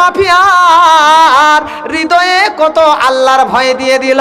মাফিয়ার হৃদয়ে কত আল্লাহর ভয় দিয়ে দিল।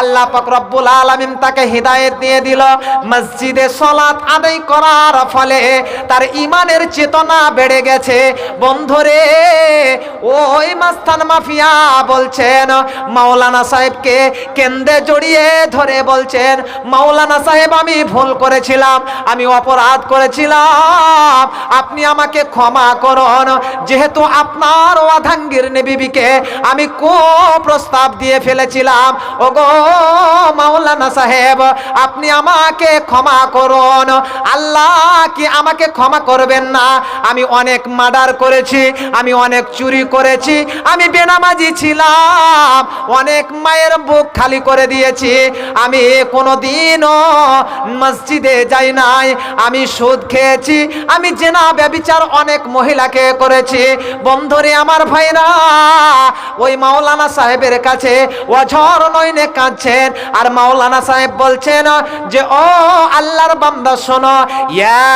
আল্লাহ রব্বুল আলামিন তাকে হিদায়েত দিয়ে দিল। মসজিদে সলাত আদায় করার ফলে তার ইমানের চেতনা বেড়ে গেছে। বন্ধুরে, ওই মাস্তান মাফিয়া বলছেন, মাওলানা সাহেবকে কেন্দ্রে জড়িয়ে ধরে বলছেন, মাওলানা সাহেব, আমি ভুল করেছিলাম, আমি অপরাধ করেছিলাম। আপনি আমাকে ক্ষমা করুন। যেহেতু আপনার অধাঙ্গির বিবিকে আমি কো প্রস্তাব দিয়ে ফেলেছিলাম। ওগো মাওলানা সাহেব, আপনি আমাকে ক্ষমা করুন। আল্লাহ কি আমাকে ক্ষমা করবেন না? আমি অনেক মার্ডার করেছি, আমি অনেক চুরি করেছি, আমি বেনামাজি ছিলাম, অনেক মায়ের বুক খালি করে দিয়েছি। আমি কোনো দিনও মসজিদে যাই নাই, আমি সুদ খেয়েছি, আমি জেনা ব্যবিচার অনেক মহিলাকে করেছি। বন্ধুরে আমার ভাইরা, ওই মাওলানা সাহেবের কাছে অঝর নয়নে কাঁদছেন। আর মাওলানা সাহেব বলছেন যে, ও আল্লাহর বান্দা, শোনো, ইয়া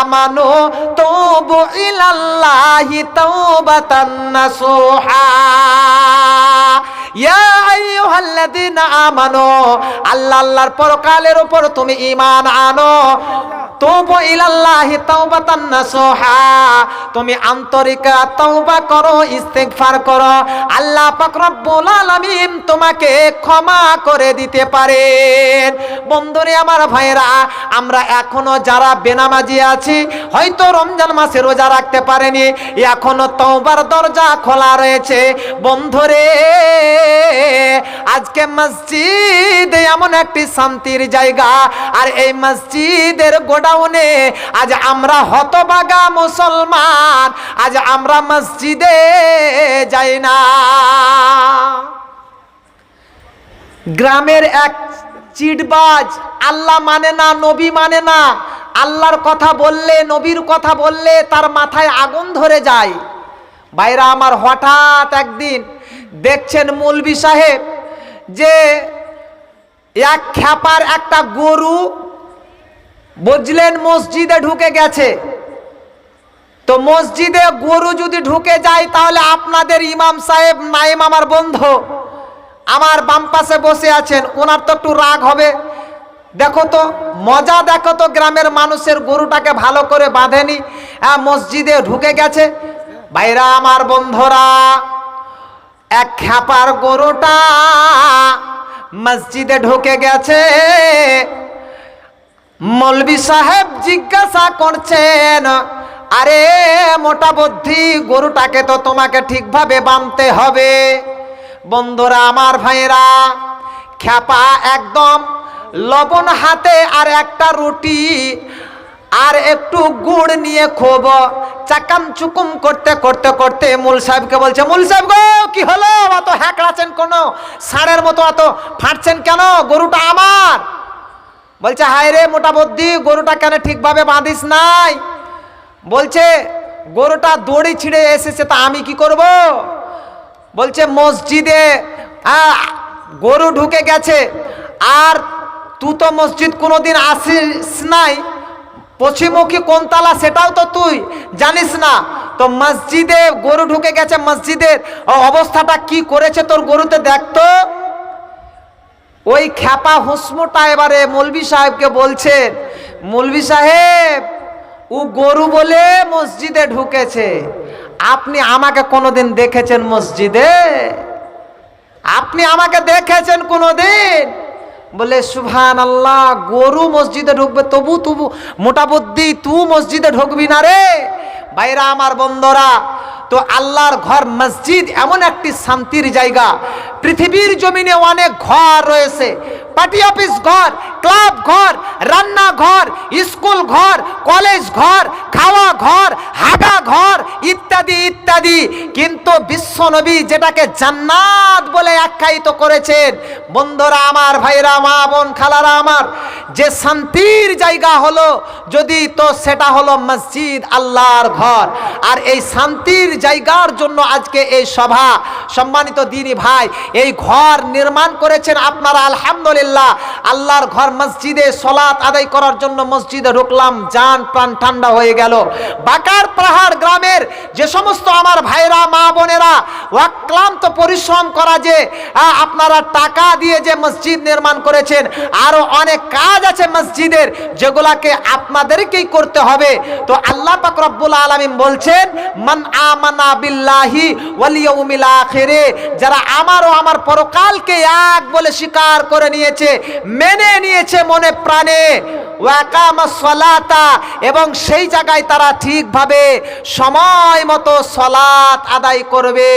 আমানু তুবু ইলাল্লাহি তাওবাতান নাসুহা। ইয়া আল্লাহ, আল্লাহর পরকালের উপর তুমি ঈমান আনো। তুবু ইলাল্লাহি তাওবাতান নাসুহা। তুমি আন্তরিকা তওবা করো, ইস্তেগফার করো। আল্লাহ পাক রব্বুল আলামিন তোমাকে ক্ষমা করে দিতে পারেন। বন্ধুরে আমার ভাইরা আমরা এখনও যারা বেনামাজি আছি, হয়তো রমজান মাসে রোজা রাখতে পারেনি, এখনও তওবার দরজা খোলা রয়েছে। বন্ধুরে আজকে মসজিদ এমন একটি শান্তির জায়গা, আর এই মসজিদের গোডাউনে আজ আমরা হতবাগা মুসলমান, আজ আমরা মসজিদে যাই না। গ্রামের এক চিটবাজ, আল্লাহ মানে না, নবী মানে না, আল্লাহর কথা বললে, নবীর কথা বললে তার মাথায় আগুন ধরে যায়। বাইরা আমার হঠাৎ একদিন দেখছেন মৌলবি সাহেব যে এক খ্যাপার একটা গরু বুঝলেন মসজিদে ঢুকে গেছে। তো মসজিদে গরু যদি ঢুকে যায়, তাহলে আপনাদের ইমাম সাহেব নাইম আমার বন্ধু, আমার বাম পাশে বসে আছেন, ওনার তো একটু রাগ হবে। দেখো তো, মজা দেখো তো, গ্রামের মানুষের গরুটাকে ভালো করে বাঁধেনি। হ্যাঁ মসজিদে ঢুকে গেছে। ভাইরা, আমার বন্ধুরা এক খ্যাপার গরুটা মসজিদে ঢুকে গেছে। মৌলবি সাহেব জিজ্ঞাসা করছেন, আরে, মোটা বুদ্ধি, গরুটাকে তো তোমাকে ঠিকভাবে বাঁধতে হবে। বন্ধুরা, আমার ভাইরা খ্যাপা একদম লবণ হাতে আর একটা রুটি আর একটু গুড় নিয়ে খুব। চাকাম চুকুম করতে করতে করতে মূল সাহেবকে বলছে, মূল সাহেব গো, কি হলো? অত হ্যাকড়াচ্ছেন কোনো? ষাঁড়ের মতো অত ফাটছেন কেন? গরুটা আমার। বলছে, হায় রে মোটা বুদ্ধি, গরুটা কেন ঠিকভাবে বাঁধিস নাই? বলছে, গরুটা দড়ি ছিঁড়ে এসেছে, তা আমি কি করব? বলছে, মসজিদে গরু ঢুকে গেছে, আর তুই তো মসজিদ কোনোদিন আসিস নাই। পশ্চিমমুখী কোন তালা সেটাও তো তুই জানিস না। তো মসজিদে গরু ঢুকে গেছে মসজিদের অবস্থাটা কি করেছে তোর গরুতে দেখতো ওই খ্যাপা হুসমুটা এবারে মৌলবি সাহেবকে বলছেন মৌলবি সাহেব, ও গরু বলে মসজিদে ঢুকেছে। আপনি আমাকে কোনোদিন দেখেছেন মসজিদে? আপনি আমাকে দেখেছেন কোনোদিন? বলে সুভান আল্লাহ গরু মসজিদে ঢুকবে, তবু তবু মোটা বুদ্ধি তু মসজিদে ঢুকবি না রে। বাইরা আমার বন্ধরা তো আল্লাহর ঘর মসজিদ এমন একটি শান্তির জায়গা। পৃথিবীর জমিনে অনেক ঘর রয়েছে। পার্টি অফিস ঘর, ক্লাব ঘর, রান্না ঘর, স্কুল ঘর, কলেজ ঘর, খাওয়া ঘর হাগা ঘর ইত্যাদি ইত্যাদি। কিন্তু বিশ্বনবী যেটাকে জান্নাত বলে আখ্যায়িত করেছেন, বন্ধুরা আমার, ভাইরা, মা বোন, খালারা আমার যে শান্তির জায়গা হলো, যদি তো সেটা হলো মসজিদ, আল্লাহর ঘর। আর এই শান্তির জায়গার জন্য আজকে এই সভা, সম্মানিত দিনী ভাই, এই ঘর নির্মাণ করেছেন আপনারা, আলহামদুলিল্লাহ। আল্লাহর ঘর মসজিদে সলাৎ আদায় করার জন্য মসজিদে ঢুকলাম জান প্রাণ ঠান্ডা হয়ে গেল। বাকার পাহাড় গ্রামের যে সমস্ত আমার ভাইরা, মা বোনেরা, অক্লান্ত পরিশ্রম করা যে আপনারা টাকা দিয়ে যে মসজিদ নির্মাণ করেছেন, আরও অনেক কাজ আছে মসজিদের, যেগুলাকে আপনাদেরকেই করতে হবে। তো আল্লাহ পাক রব্বুল আলামিন বলছেন, মান আমানা বিল্লাহি ওয়াল ইয়াউমিল আখিরে যারা আমার ও আমার পরকালকে এক বলে স্বীকার করে নিয়েছে, মেনে নিয়েছে মনে প্রাণে। সলাতা, এবং সেই জায়গায় তারা ঠিকভাবে সময় মতো সলাত আদায় করবে।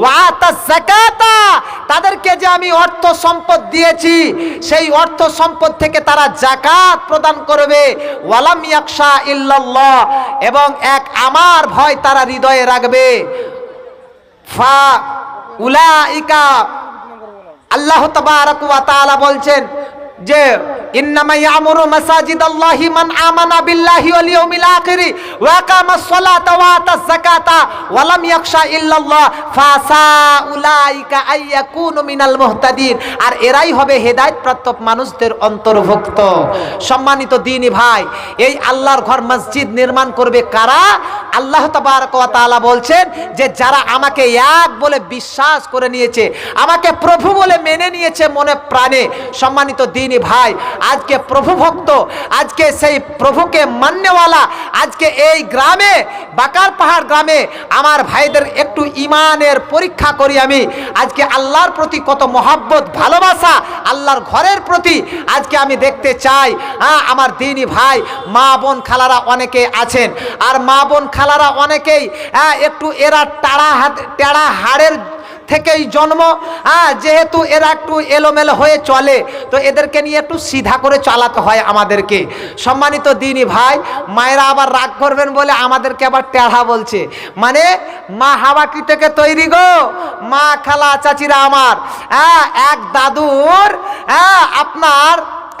ওয়াতা জাকাতা তাদেরকে যে আমি অর্থ সম্পদ দিয়েছি, সেই অর্থ সম্পদ থেকে তারা জাকাত প্রদান করবে। ওয়ালাম ইয়াকশা ইল্লাল্লাহ, এবং এক আমার ভয় তারা হৃদয়ে রাখবে। ফা উলাইকা, আল্লাহ তাবারাক ওয়া তাআলা বলছেন যে আর এরাই হবে প্রাপ্ত মানুষদের অন্তর্ভুক্ত। সম্মানিত দিনী ভাই, এই আল্লাহর ঘর মসজিদ নির্মাণ করবে কারা? আল্লাহ তাআলা বলছেন যে যারা আমাকে এক বলে বিশ্বাস করে নিয়েছে, আমাকে প্রভু বলে মেনে নিয়েছে মনে প্রাণে। সম্মানিত দিনী ভাই, আজকে প্রভু ভক্ত, আজকে সেই প্রভুকে মান্যওয়ালা, আজকে এই গ্রামে, বাকার পাহাড় গ্রামে আমার ভাইদের একটু ইমানের পরীক্ষা করি আমি। আজকে আল্লাহর প্রতি কত মহাব্বত, ভালোবাসা, আল্লাহর ঘরের প্রতি আজকে আমি দেখতে চাই। হ্যাঁ আমার দিনী ভাই, মা বোন খালারা অনেকে আছেন। আর মা বোন খালারা অনেকেই হ্যাঁ একটু এরা টাড়া হাত, টেড়া হাড়ের থেকেই জন্ম। হ্যাঁ যেহেতু এরা একটু এলোমেলো হয়ে চলে, তো এদেরকে নিয়ে একটু সিধা করে চালাতে হয় আমাদেরকে। সম্মানিত দিনই ভাই, মায়েরা আবার রাগ করবেন বলে আমাদেরকে আবার টেढ़া বলছে। মানে মা হাওয়া কি থেকে তৈরি গো, মা খালা চাচিরা আমার। হ্যাঁ এক দাদুর হ্যাঁ আপনার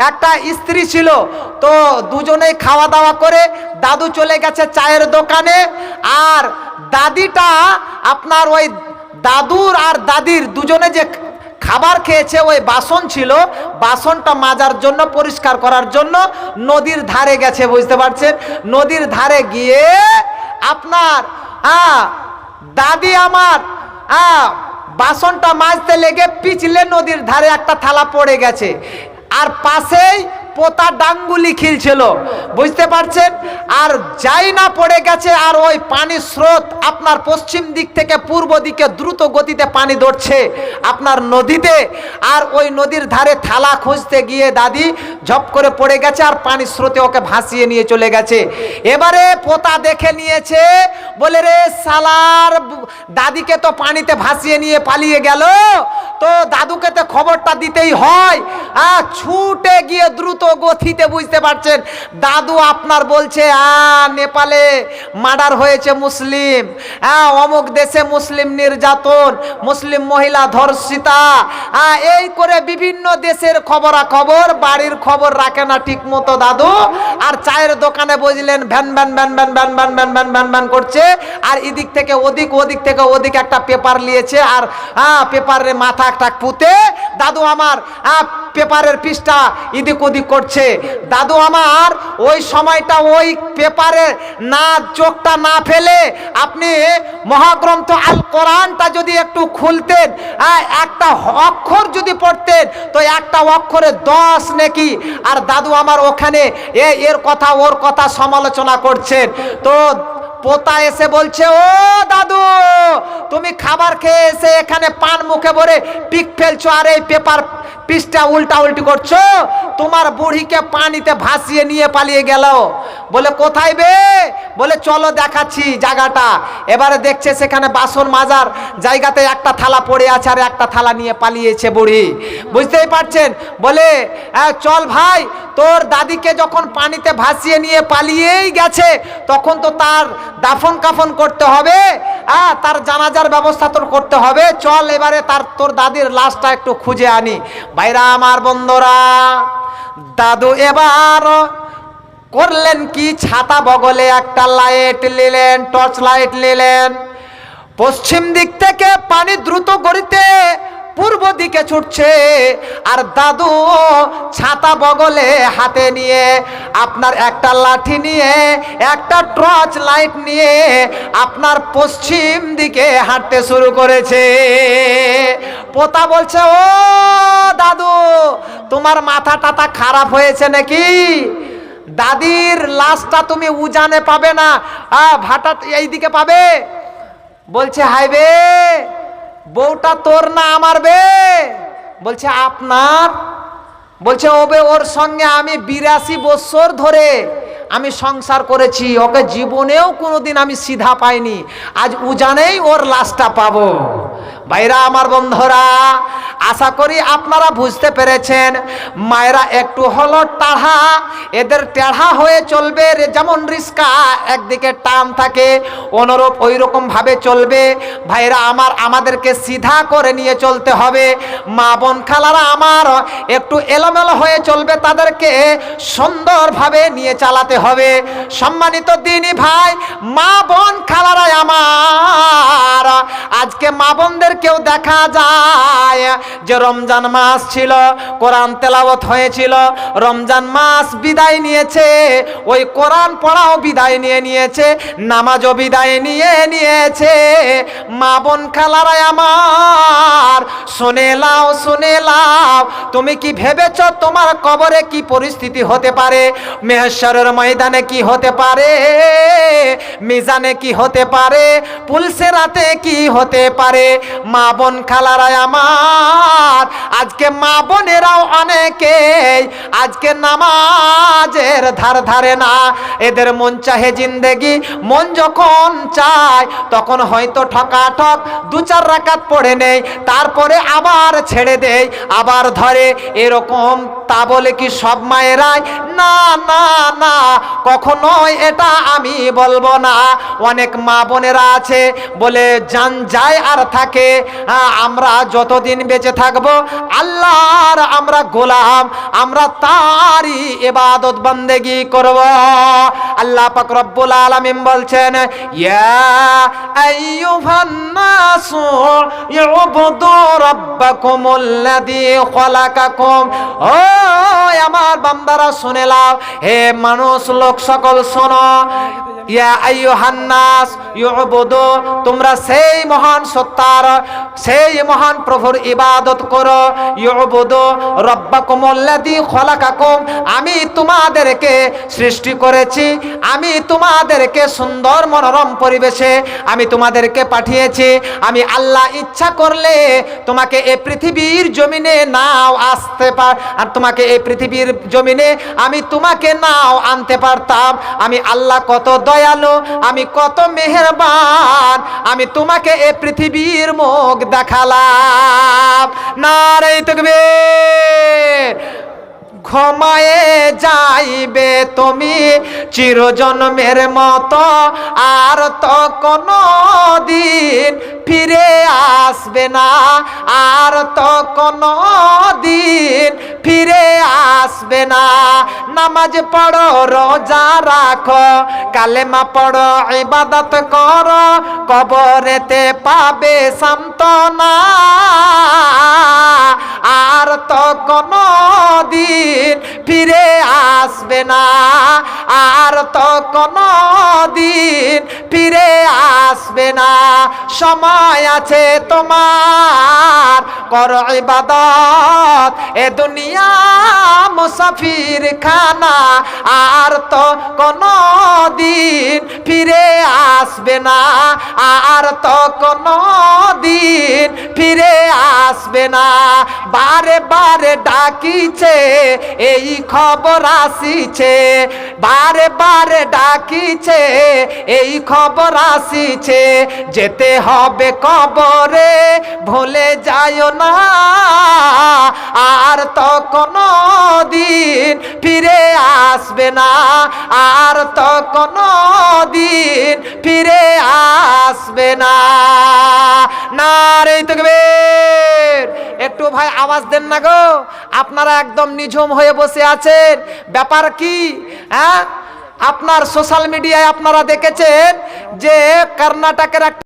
একটা স্ত্রী ছিল, তো দুজনেই খাওয়া দাওয়া করে দাদু চলে গেছে চায়ের দোকানে। আর দাদিটা আপনার ওই দাদুর আর দাদির দুজনে যে খাবার খেয়েছে, ওই বাসন ছিল, বাসনটা মাজার জন্য, পরিষ্কার করার জন্য নদীর ধারে গেছে, বুঝতে পারছেন? নদীর ধারে গিয়ে আপনার দাদি আমার বাসনটা মাজতে লেগে পিছলে নদীর ধারে একটা থালা পড়ে গেছে। আর পাশেই পোতা ডাঙ্গুলি খিলছিল। বুঝতে পারছেন? আর যাই না পড়ে গেছে আর ওই পানির স্রোত আপনার পশ্চিম দিক থেকে পূর্ব দিকে দ্রুত গতিতে পানি ধরছে আপনার নদীতে। আর ওই নদীর ধারে থালা খুঁজতে গিয়ে দাদি ঝপ করে পড়ে গেছে আর পানির স্রোতে ওকে ভাসিয়ে নিয়ে চলে গেছে। এবারে পোতা দেখে নিয়েছে বলে রে সালার দাদিকে তো পানিতে ভাসিয়ে নিয়ে পালিয়ে গেল। তো দাদুকে তো খবরটা দিতেই হয়। আহ, ছুটে গিয়ে দ্রুত গতিতে বুঝতে পারছেন। দাদু আপনার বলছে নেপালে মার্ডার হয়েছে মুসলিম। হ্যাঁ অমুক দেশে মুসলিম নির্যাতন মুসলিম মহিলা ধর্ষিতা। হ্যাঁ, এই করে বিভিন্ন দেশের খবরাখবর বাড়ির খবর রাখে না ঠিক মতো দাদু। আর চায়ের দোকানে বুঝলেন van van van van van van van van van van করছে। আর এদিক থেকে ওদিক ওদিক থেকে ওদিক একটা পেপার নিয়েছে। আর হ্যাঁ পেপারে মাথা একটা পুঁতে দাদু আমার হ্যাঁ পেপারের পৃষ্ঠা এদিক ওদিক করছে। দাদু আমার ওই সময়টা ওই পেপারে না চোখটা না ফেলে আপনি মহাগ্রন্থ আল কোরআনটা যদি একটু খুলতেন হ্যাঁ, একটা অক্ষর যদি পড়তেন তো একটা অক্ষরে দশ নাকি। আর দাদু আমার ওখানে এ এর কথা ওর কথা সমালোচনা করছেন। তো পোতা এসে বলছে ও দাদু তুমি খাবার খেয়ে এসে এখানে পান মুখে ভরে পিক ফেলছো আর এই পেপার পিসটা উল্টা উল্টি করছ? তোমার বুড়িকে পানিতে ভাসিয়ে নিয়ে পালিয়ে গেল। বলে কোথায় বে? বলে চলো দেখাচ্ছি জায়গাটা। এবারে দেখছে সেখানে বাসন মাজার জায়গাতে একটা থালা পড়ে আছে আর একটা থালা নিয়ে পালিয়েছে বুড়ি। বুঝতেই পারছেন? বলে "হ্যাঁ, চল ভাই তোর দাদিকে যখন পানিতে ভাসিয়ে নিয়ে পালিয়েই গেছে তখন তো তার দাফন কাফন করতে হবে। তার জানাজার ব্যবস্থা তোর করতে হবে। চল এবারে তার তোর দাদির লাশটা একটু খুঁজে আনি। ভাইরা আমার বন্ধুরা, দাদু এবার করলেন কি? ছাতা বগলে একটা লাইট নিলেন টর্চ লাইট নিলেন। পশ্চিম দিক থেকে পানি দ্রুত গড়িতে পূর্ব দিকে ছুটছে, আর দাদু ছাতা বগলে হাতে নিয়ে আপনার একটা লাঠি নিয়ে, একটা টর্চ লাইট নিয়ে আপনার পশ্চিম দিকে হাঁটতে শুরু করেছে। পোতা বলছে, ও দাদু, তোমার মাথা টাথা খারাপ হয়েছে নাকি? দাদির লাশটা তুমি উজানে পাবে না ভাটা এইদিকে পাবে? বলছে হাইবে বউটা তোর না আমার বে? বলছে, আপনার? বলছে ওবে ওর সঙ্গে আমি বিরাশি বছর ধরে আমি সংসার করেছি। ওকে জীবনেও কোনোদিন আমি সিধা পাইনি। আজ উজানেই ওর লাশটা পাবো। ভাইরা আমার বন্ধুরা, আশা করি আপনারা বুঝতে পেরেছেন, মায়েরা একটু হলো টাঢ়া, এদের টেढ़া হয়ে চলবে যেমন রিস্কা, একদিকে টান থাকে, অনুরূপ ওই রকম ভাবে চলবে। ভাইরা আমার, আমাদেরকে সিধা করে নিয়ে চলতে হবে। মা বোন খালারা আমার, একটু এলোমেলো হয়ে চলবে তাদেরকে সুন্দরভাবে নিয়ে চালাতে হবে। সম্মানিত দিনী ভাই, মা বোন খালারা আমার। আজকে মা বোনদেরকেও দেখা যায়। যে রমজান মাস ছিল, কোরআন তেলাওয়াত হয়েছিল, রমজান মাস বিদায় নিয়েছে, ওই কোরআন পড়াও বিদায় নিয়ে নিয়েছে, নামাজও বিদায় নিয়ে নিয়েছে। মা বোন খালারাই আমার, শুনে লাও শুনে লাও, তুমি কি ভেবেছ তোমার কবরে কি পরিস্থিতি হতে পারে? মেহেশ্বরের ময়দানে কি হতে পারে? মিজানে কি হতে পারে? পুলসে রাতে কি হতে পারে? মা বোন খালারাই আমার আজকে মা বোনেরাও অনেকে আজকে নামাজের ধার ধারে না। এদের মন চাহে জিন্দেগি, মন যখন চায় তখন হয়তো ঠকাঠক দু চার রাকাত পড়ে নেই, তারপরে আবার ছেড়ে দেয় আবার ধরে। এরকম তা বলে কি সব মায়েরাই? না না না, কখনোই এটা আমি বলব না। অনেক মা বোনেরা আছে, বলে যান যায় আর থাকে। আমরা যতদিন বেঁচে থাকব, আল্লাহর আমরা গোলাম, আমরা তারই এবাদত বন্দেগি করব। আল্লাহ পাক রব্বুল আলামিন বলছেন, ইয়া আইয়ুহান নাসু ইউবুদু রাব্বাকুমুল্লাযী খলাকাকুম। ও আমার বান্দারা শুনে লাও। হে মানুষ লোক সকল শোনো। ইয়া তোমরা সেই মহান সত্তার, সেই মহান প্রভুর ইবাদত করো। ইউবুদু রব্বাকুমুল্লাযী খলাকাকুম, আমি তোমাদেরকে সৃষ্টি করেছি, আমি তোমাদেরকে সুন্দর মনোরম পরিবেশে আমি তোমাদেরকে পাঠিয়েছি। আমি আল্লাহ ইচ্ছা করলে তোমাকে এই পৃথিবীর জমিনে নাও আসতে পার আর তোমাকে এই পৃথিবীর জমিনে আমি তোমাকে নাও আনতে পারতাম। আমি আল্লাহ কত দয়ালু আমি কত মেহেরবান, আমি তোমাকে এ পৃথিবীর মুখ দেখালাম। না রে তকবে ক্ষমায়ে যাইবে তুমি চিরজন্মের মতো, আর তো কোনো দিন ফিরে আসবে না, আর তো কোনো দিন ফিরে আসবে না। নামাজ পড়ো, রোজা রাখো, কালেমা পড়ো, ইবাদত করো, কবরেতে পাবে সান্তনা আর তো কোনো দিন ফিরে আসবে না, আর তো কোনো দিন ফিরে আসবে না। সময় আছে তোমার, করো ইবাদত। এ দুনিয়া মুসাফির খানা আর তো কোনো দিন ফিরে আসবে না। আর তো কোনো দিন ফিরে আসবে না। বারে বারে ডাকিছে, এই খবর আসিছে। বারে বারে ডাকিছে, এই খবর আসিছে। যেতে হবে কবরে, ভুলে যায় না। আর তো কোনো দিন ফিরে আসবে না। আর তো কোনো দিন ফিরে আসবে না। না রে তকবীর, একটু ভাই আওয়াজ দেন না গো। আপনারা একদম নিঝুম হয়ে বসে আছেন। ব্যাপার কি হ্যাঁ? আপনার সোশ্যাল মিডিয়ায় আপনারা দেখেছেন যে কর্ণাটকের